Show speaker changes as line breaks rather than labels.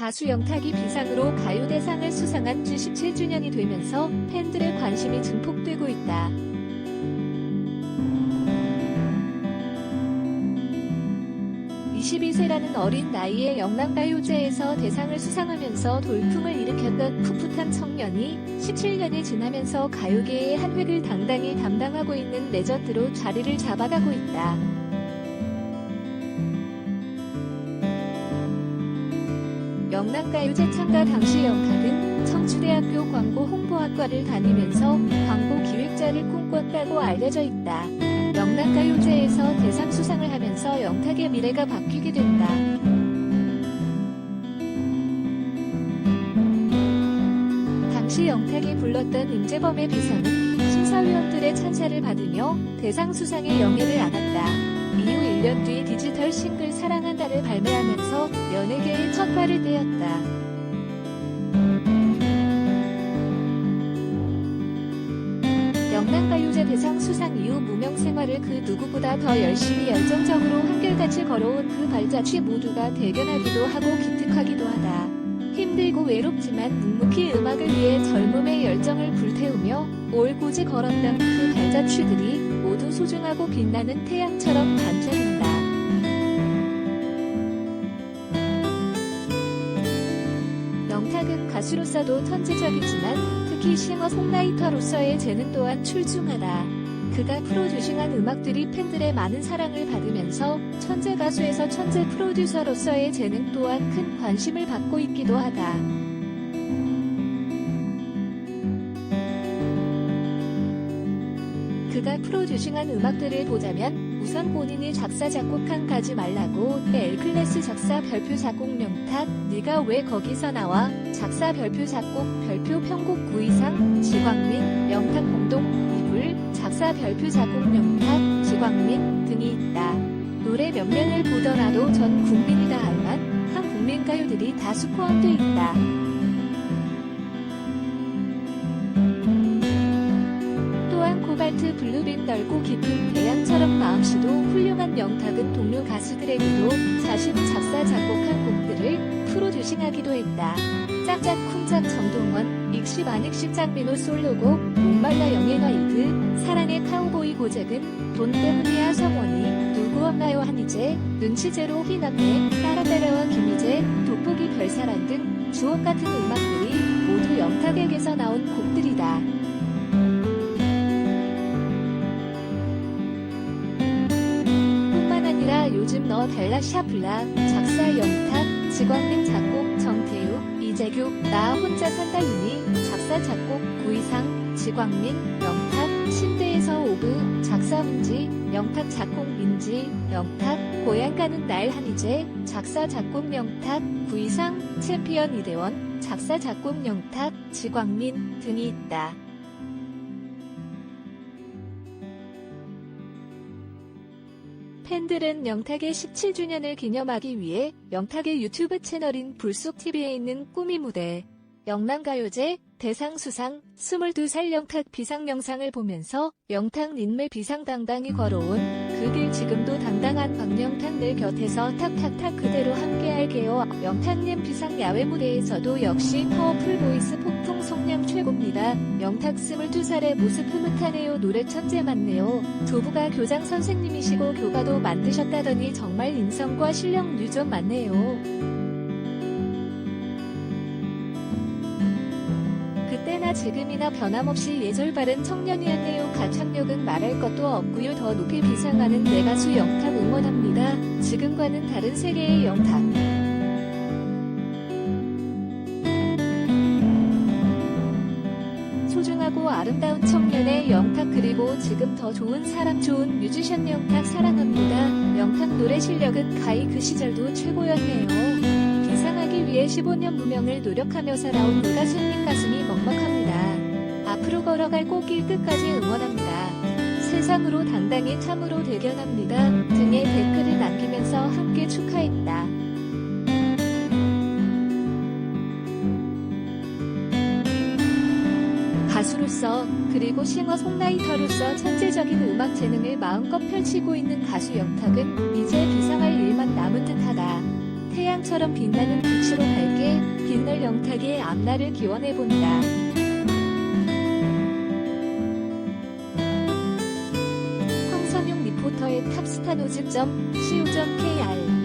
가수 영탁이 비상으로 가요대상을 수상한 지 17주년이 되면서 팬들의 관심이 증폭되고 있다. 22세라는 어린 나이에 영남가요제에서 대상을 수상하면서 돌풍을 일으켰던 풋풋한 청년이 17년이 지나면서 가요계의 한 획을 당당히 담당하고 있는 레전드로 자리를 잡아가고 있다. 영남가요제 참가 당시 영탁은 청주대학교 광고 홍보학과를 다니면서 광고 기획자를 꿈꿨다고 알려져 있다. 영남가요제에서 대상 수상을 하면서 영탁의 미래가 바뀌게 된다. 당시 영탁이 불렀던 임재범의 비서는 심사위원들의 찬사를 받으며 대상 수상의 영예를 안았다. 이후 1년 뒤 디지털 싱글 사랑한다를 발매하면서 연예계의 첫 발을 떼었다. 영남가요제 대상 수상 이후 무명 생활을 그 누구보다 더 열심히 열정적으로 한결같이 걸어온 그 발자취 모두가 대견하기도 하고 기특하기도 하다. 힘들고 외롭지만 묵묵히 음악을 위해 젊음의 열정을 불태우며 올고지 걸었던 그 발자취들이 모두 소중하고 빛나는 태양처럼 반짝인다. 영탁은 가수로서도 천재적이지만 특히 싱어 송라이터로서의 재능 또한 출중하다. 그가 프로듀싱한 음악들이 팬들의 많은 사랑을 받으면서 천재 가수에서 천재 프로듀서로서의 재능 또한 큰 관심을 받고 있기도 하다. 그가 프로듀싱한 음악들을 보자면 우선 본인이 작사 작곡한 가지 말라고 엘클래스 작사 별표 작곡 명탁 네가 왜 거기서 나와 작사 별표 작곡 별표 편곡 구이상 지광민 영탁 공동 이불 작사 별표 작곡 명탁 지광민 등이 있다. 노래 몇 면을 보더라도 전 국민이 다 알만 한 국민 가요들이 다수 포함돼 있다. 코발트 블루빈 넓고 깊은 대양처럼 마음씨도 훌륭한 영탁은 동료 가수들에게도 자신이 작사 작곡한 곡들을 프로듀싱하기도 했다. 짝짝 쿵짝 정동원, 익시 반익시 짝민호 솔로곡, 목말라 영예가 이드, 사랑의 카우보이 고잭은 돈 때문이야 성원이, 누구 없나요 한이제, 눈치제로 희낙대, 따라따라와 김희재, 돋보기 별사랑 등 주옥 같은 음악들이 모두 영탁에게서 나온 곡들이다. 요즘 너 달라 샤플라. 작사 영탁 지광민 작곡 정태우 이재규. 나 혼자 산다 유니 작사 작곡 구이상 지광민 영탁. 침대에서 오브. 작사 문지. 영탁 작곡 민지. 영탁. 고향 가는 날 한이제 작사 작곡 영탁. 구이상. 챔피언 이대원. 작사 작곡 영탁. 지광민 등이 있다. 팬들은 영탁의 17주년을 기념하기 위해 영탁의 유튜브 채널인 불쑥TV에 있는 꾸미 무대, 영남가요제, 대상 수상, 22살 영탁 비상 영상을 보면서 영탁 닌매 비상 당당히 걸어온 그 길 지금도 당당한 박영탁 내 곁에서 탁탁탁 그대로 함께할게요. 영탁님 비상 야외 무대에서도 역시 파워풀 보이스 폭풍 속량 최고입니다. 영탁 22살의 모습 흐뭇하네요. 노래 천재 맞네요. 조부가 교장 선생님이시고 교가도 만드셨다더니 정말 인성과 실력 유전 맞네요. 그때나 지금이나 변함없이 예절 바른 청년이었네요. 가창력은 말할 것도 없고요. 더 높이 비상하는 내 가수 영탁 응원합니다. 지금과는 다른 세계의 영탁. 소중하고 아름다운 청년의 영탁 그리고 지금 더 좋은 사람 좋은 뮤지션 영탁 사랑합니다. 영탁 노래 실력은 가히 그 시절도 최고였네요. 비상하기 위해 15년 무명을 노력하며 살아온 그 가수님 가슴이 먹먹합니다. 앞으로 걸어갈 꽃길 끝까지 응원합니다. 세상으로 당당히 참으로 대견합니다. 등의 댓글을 남기면서 함께 축하했다. 가수로서 그리고 싱어 송라이터로서 천재적인 음악 재능을 마음껏 펼치고 있는 가수 영탁은 이제 비상할 일만 남은 듯하다. 태양처럼 빛나는 빛으로 밝게 영탁의 앞날을 기원해본다. 황선용 리포터의 탑스타노즈.co.kr